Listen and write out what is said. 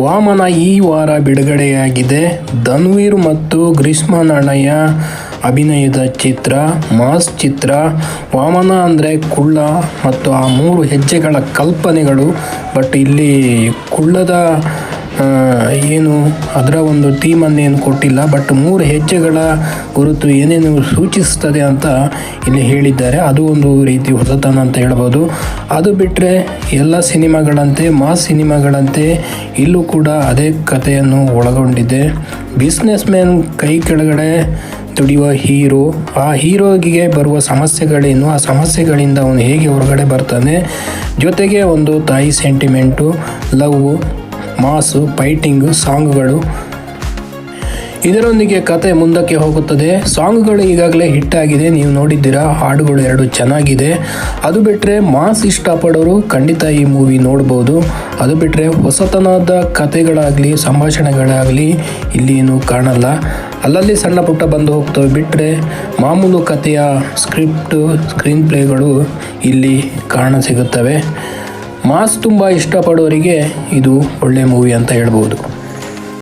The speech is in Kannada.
ವಾಮನ ಈ ವಾರ ಬಿಡುಗಡೆಯಾಗಿದೆ. ಧನ್ವೀರ್ ಮತ್ತು ಗ್ರೀಷ್ಮ ಅಭಿನಯದ ಚಿತ್ರ, ಮಾಸ್ ಚಿತ್ರ. ವಾಮನ ಅಂದರೆ ಕುಳ್ಳ ಮತ್ತು ಆ ಮೂರು ಹೆಜ್ಜೆಗಳ ಕಲ್ಪನೆಗಳು, ಬಟ್ ಇಲ್ಲಿ ಕುಳ್ಳದ ಏನು ಅದರ ಒಂದು ಥೀಮನ್ನೇನು ಕೊಟ್ಟಿಲ್ಲ ಬಟ್ ಮೂರು ಹೆಜ್ಜೆಗಳ ಗುರುತು ಏನೇನು ಸೂಚಿಸ್ತದೆ ಅಂತ ಇಲ್ಲಿ ಹೇಳಿದ್ದಾರೆ. ಅದು ಒಂದು ರೀತಿ ಹೊಸತನ ಅಂತ ಹೇಳ್ಬೋದು. ಅದು ಬಿಟ್ಟರೆ ಎಲ್ಲ ಸಿನಿಮಾಗಳಂತೆ ಮಾ ಸಿನಿಮಾಗಳಂತೆ ಇಲ್ಲೂ ಕೂಡ ಅದೇ ಕಥೆಯನ್ನು ಒಳಗೊಂಡಿದೆ. ಬಿಸ್ನೆಸ್ ಮ್ಯಾನ್ ಕೈ ಕೆಳಗಡೆ ದುಡಿಯುವ ಹೀರೋ ಆ ಹೀರೋಗೆ ಬರುವ ಸಮಸ್ಯೆಗಳೇನು, ಆ ಸಮಸ್ಯೆಗಳಿಂದ ಅವನು ಹೇಗೆ ಹೊರಗಡೆ ಬರ್ತಾನೆ? ಜೊತೆಗೆ ಒಂದು ತಾಯಿ ಸೆಂಟಿಮೆಂಟು ಲವ್ ಮಾಸು ಫೈಟಿಂಗು ಸಾಂಗ್ಗಳು. ಇದರೊಂದಿಗೆ ಕತೆ ಮುಂದಕ್ಕೆ ಹೋಗುತ್ತದೆ. ಸಾಂಗ್ಗಳು ಈಗಾಗಲೇ ಹಿಟ್ ಆಗಿದೆ. ನೀವು ನೋಡಿದ್ದೀರಾ, ಹಾಡುಗಳು ಎರಡು ಚೆನ್ನಾಗಿದೆ. ಅದು ಬಿಟ್ಟರೆ ಮಾಸ್ ಇಷ್ಟಪಡೋರು ಖಂಡಿತ ಈ ಮೂವಿ ನೋಡ್ಬೋದು. ಅದು ಬಿಟ್ಟರೆ ಹೊಸತನದ ಕತೆಗಳಾಗಲಿ, ಸಂಭಾಷಣೆಗಳಾಗಲಿ ಇಲ್ಲಿ ಏನು ಕಾಣಲ್ಲ. ಅಲ್ಲಲ್ಲಿ ಸಣ್ಣ ಪುಟ್ಟ ಬಂದು ಹೋಗ್ತವೆ. ಬಿಟ್ಟರೆ ಮಾಮೂಲು ಕಥೆಯ ಸ್ಕ್ರಿಪ್ಟು ಸ್ಕ್ರೀನ್ ಪ್ಲೇಗಳು ಇಲ್ಲಿ ಕಾಣ ಸಿಗುತ್ತವೆ. ಮಾಸ್ ತುಂಬ ಇಷ್ಟಪಡೋರಿಗೆ ಇದು ಒಳ್ಳೆ ಮೂವಿ ಅಂತ ಹೇಳ್ಬೋದು.